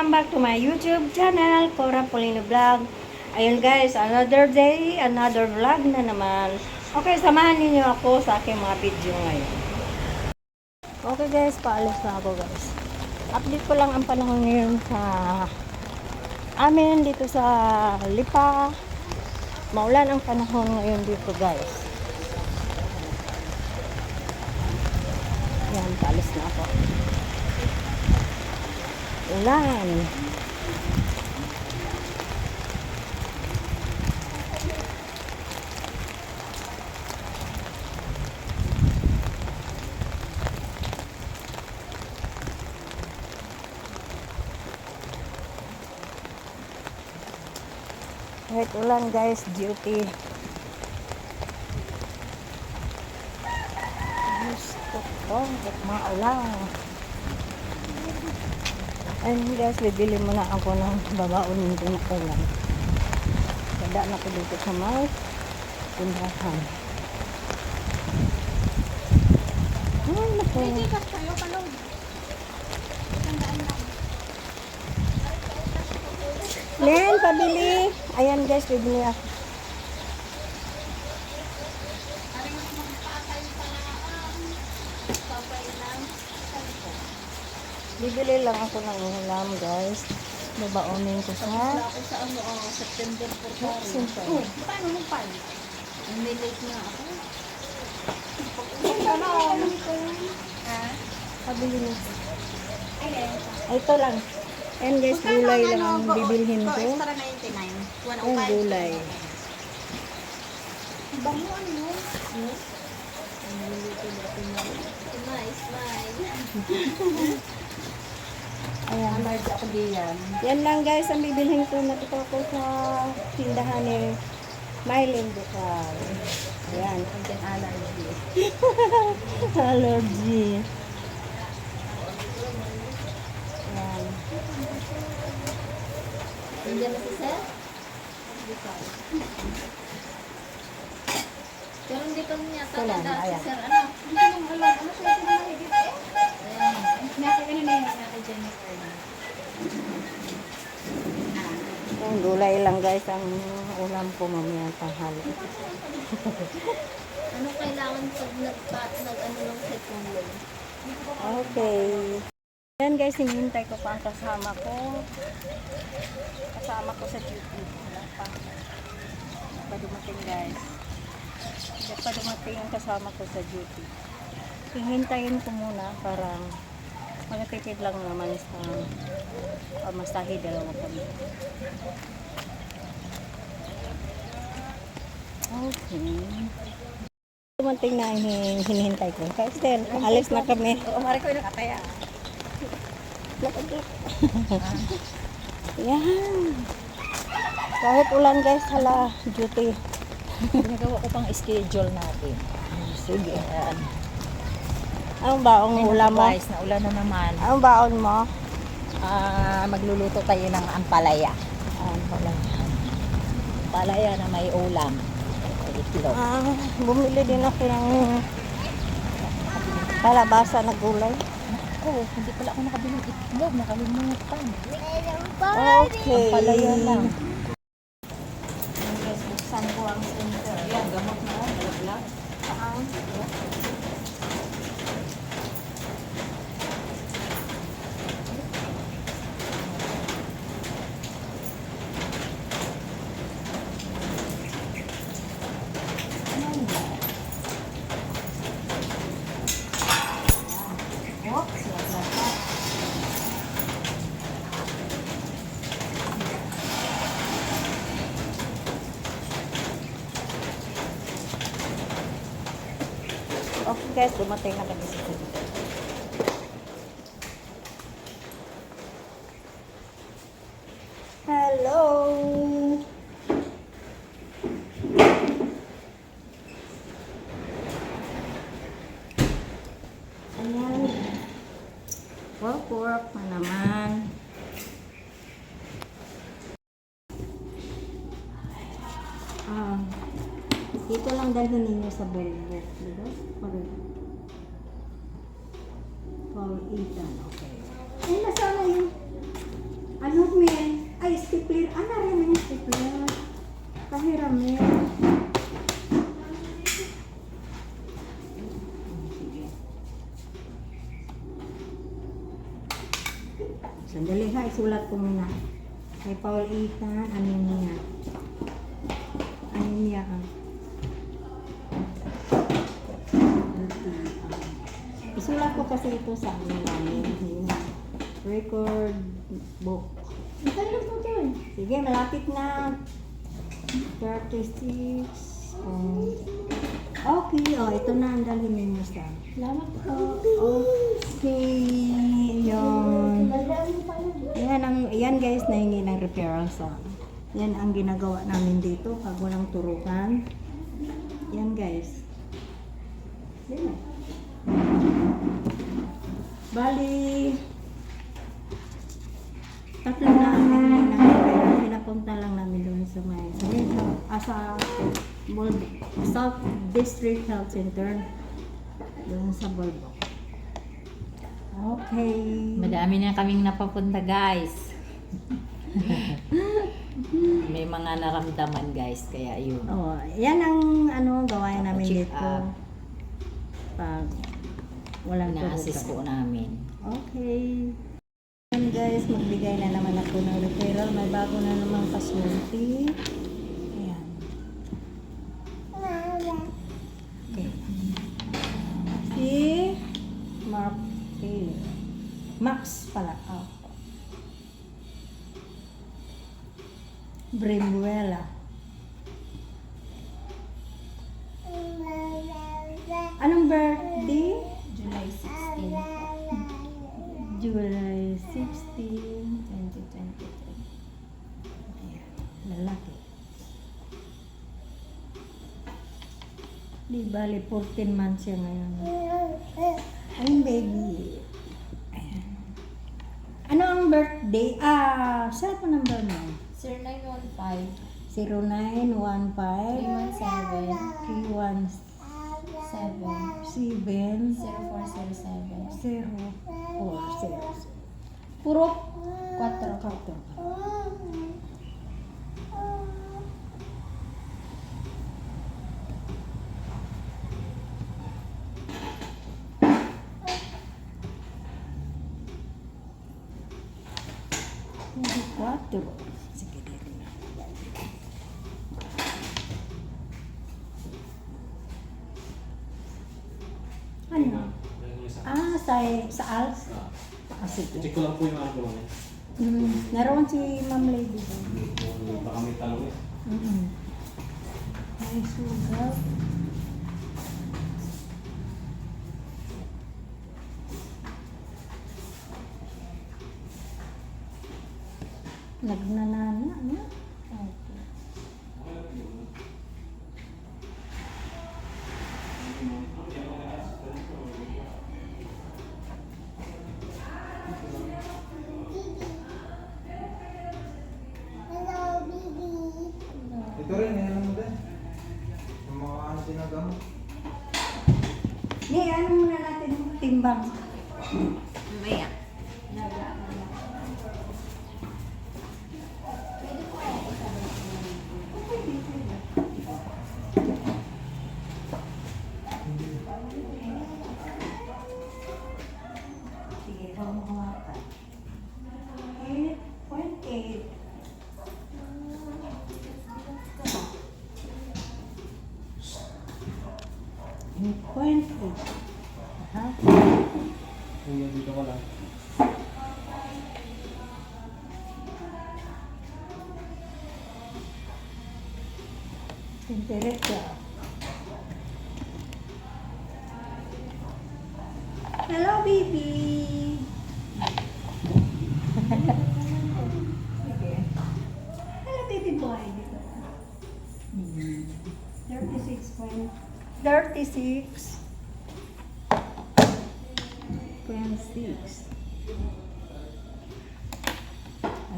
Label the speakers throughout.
Speaker 1: Welcome back to my YouTube channel, Cora Polino Vlog. Ayun guys, another day, another vlog na naman. Okay, samahan niyo ako sa aking mga video ngayon. Okay guys, paalis na ako guys. Update ko lang ang panahon ngayon sa amin dito sa Lipa. Maulan ang panahon ngayon dito guys. Yan, paalis na ako. Ulan. Kahit ulan guys, duty. Gusto ko, kahit maulan. Ayun guys, bibili muna ako ng babaon nito na ulam. Sada na ko dito sa may tindahan. Ay, naku. Len, pabili. Ayan guys, bibili ako. Bibili lang ako ng ulam guys. Babaonin ko sa
Speaker 2: Ako sa ano, oh, September 4
Speaker 1: Simple.
Speaker 2: Oh, paano mo pa? May late na ako. Ha?
Speaker 1: Pabili mo. Ito lang. Ayan guys, gulay lang ang bibilhin ko.
Speaker 2: Extra 99.
Speaker 1: Ayan, gulay.
Speaker 2: Bango ano? Nice, nice.
Speaker 1: Ayan.
Speaker 2: Large ako diyan.
Speaker 1: Yan lang guys, ang bibilhin ko na ito ko sa tindahan ni Mylene Bukal. Ayan.
Speaker 2: Content allergy.
Speaker 1: Allergy. Ayan.
Speaker 2: Nandiyan na si Sir? Pero hindi pa niya talaga si
Speaker 1: ayan.
Speaker 2: Sir. Ano siya pinahigit eh? Ayan. Nasa ka na na yun. Nasa Jennifer na.
Speaker 1: Yung gulay lang guys ang ulam ko mamaya tanghali.
Speaker 2: Ano kailangan pag nagpa, nag ano lang sa tulong?
Speaker 1: Okay. Yan guys, hinihintay ko pa ang kasama ko. Kasama ko sa duty. Wala pa. Pa dumating guys. Hindi pa dumating ang kasama ko sa duty. Hihintayin ko muna para magtitid lang naman sa pamasahe dalawa kami. Okay. Dumating na ang hin- hinihintay ko. Kaya Esther, alis na kami.
Speaker 2: Oo, mari ko yung nakataya.
Speaker 1: Lakad-lak. Yan. Kahit ulan guys, hala, duty.
Speaker 2: Ginagawa ko pang schedule natin.
Speaker 1: Sige.
Speaker 2: Ayan.
Speaker 1: Anong baong ulam mo?
Speaker 2: Guys, na ulan na naman.
Speaker 1: Anong baon mo?
Speaker 2: Ah, magluluto tayo ng ampalaya.
Speaker 1: Ah, wala.
Speaker 2: Palaya na may ulam.
Speaker 1: Ah, bumili din ako ng kalabasa na gulay.
Speaker 2: Oh, hindi pala ako nakabili ng itlog. Nakalimutan.
Speaker 1: Okay.
Speaker 2: Ampalaya lang.
Speaker 1: Yan guys, buksan ko ang center.
Speaker 2: Ayan, gamot na. Malaglag.
Speaker 1: Saan? Guys, dumating na kami sa center. Hello! Ayan. Work, work na naman. Ah, dito lang dalhin ninyo sa Volvo. Diba? Paul Ethan. Okay. Ay, nasana ano yung ano men? Ay, stipler. Ano ah, rin yung stipler? Pahiram men. Sandali ha, isulat ko muna. May Paul Ethan, anemia. Anemia ang... Ah. Kasi ito sa ano namin. Yung record book.
Speaker 2: Ang tagal po ito eh.
Speaker 1: Sige, malapit na. 36. Um, okay, oh, ito na ang dalhin ninyo sa.
Speaker 2: Salamat po.
Speaker 1: Okay, yun. Yan, ang, yan guys, nahingi ng referral sa. Yan ang ginagawa namin dito pag walang turukan. Yan guys. Yan. Bali, tatlo na ang ng referral. Pinapunta lang namin doon sa may, sa may, asa, Bol- South District Health Center. Doon sa Bolbok. Okay.
Speaker 3: Madami na kaming napapunta guys. May mga naramdaman guys, kaya yun.
Speaker 1: Oh, yan ang ano gawain namin
Speaker 3: Check
Speaker 1: dito.
Speaker 3: up.
Speaker 1: Pag walang
Speaker 3: Ina-assist po namin.
Speaker 1: Okay. Yan guys, magbigay na naman ako ng referral. May bago na namang pasyente. Ayan. Okay. Si Mark Taylor. Max pala. Oh. Bremuela. Anong birthday?
Speaker 2: July 16. 2023.
Speaker 1: Ayan, lalaki. Di bali, 14 months siya ngayon. Ayun, baby. Ayan. Ano ang birthday? Ah, cellphone number mo?
Speaker 2: 0915
Speaker 1: 0915
Speaker 2: 317
Speaker 1: 317
Speaker 2: 7 0407
Speaker 1: 0407. Puro
Speaker 2: 4 po.
Speaker 1: 4. Quatro. Sige, dito na. Ano? Ah, sa, sa ALS? Ah, sige.
Speaker 4: Check ko lang po yung ano ko lang.
Speaker 1: Mm, naroon si Ma'am Lady doon.
Speaker 4: Baka may talong eh.
Speaker 1: Mm-mm. May sugat. Nagnanana, ano? Okay. Timbang?
Speaker 3: Maya.
Speaker 1: Sige, ikaw mo hawakan. Temperature. Hello, baby. Hello, baby boy. Dito na. 36 point... 36. Point 6.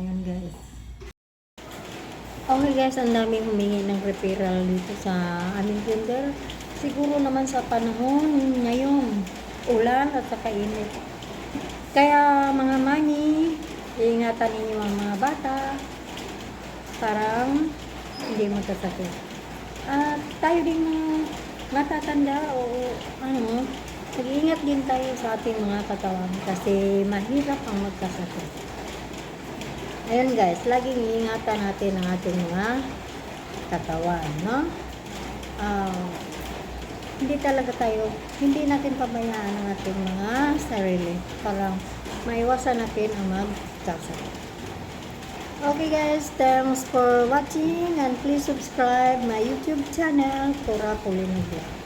Speaker 1: Ayun, guys. Okay guys, ang daming humingi ng referral dito sa aming kinder. Siguro naman sa panahon ngayon, ulan at saka init. Kaya mga mami, iingatan ninyo ang mga bata. parang hindi magkasakit. At tayo din mga matatanda o ano, mag-iingat din tayo sa ating mga katawan kasi mahirap ang magkasakit. Ayun guys, laging iingatan natin ang ating mga katawan, no? Ah, hindi talaga tayo, hindi natin pabayaan ang ating mga sarili para maiwasan natin ang magkasakit. Okay guys, thanks for watching and please subscribe my YouTube channel, Cora Pulino Vlog.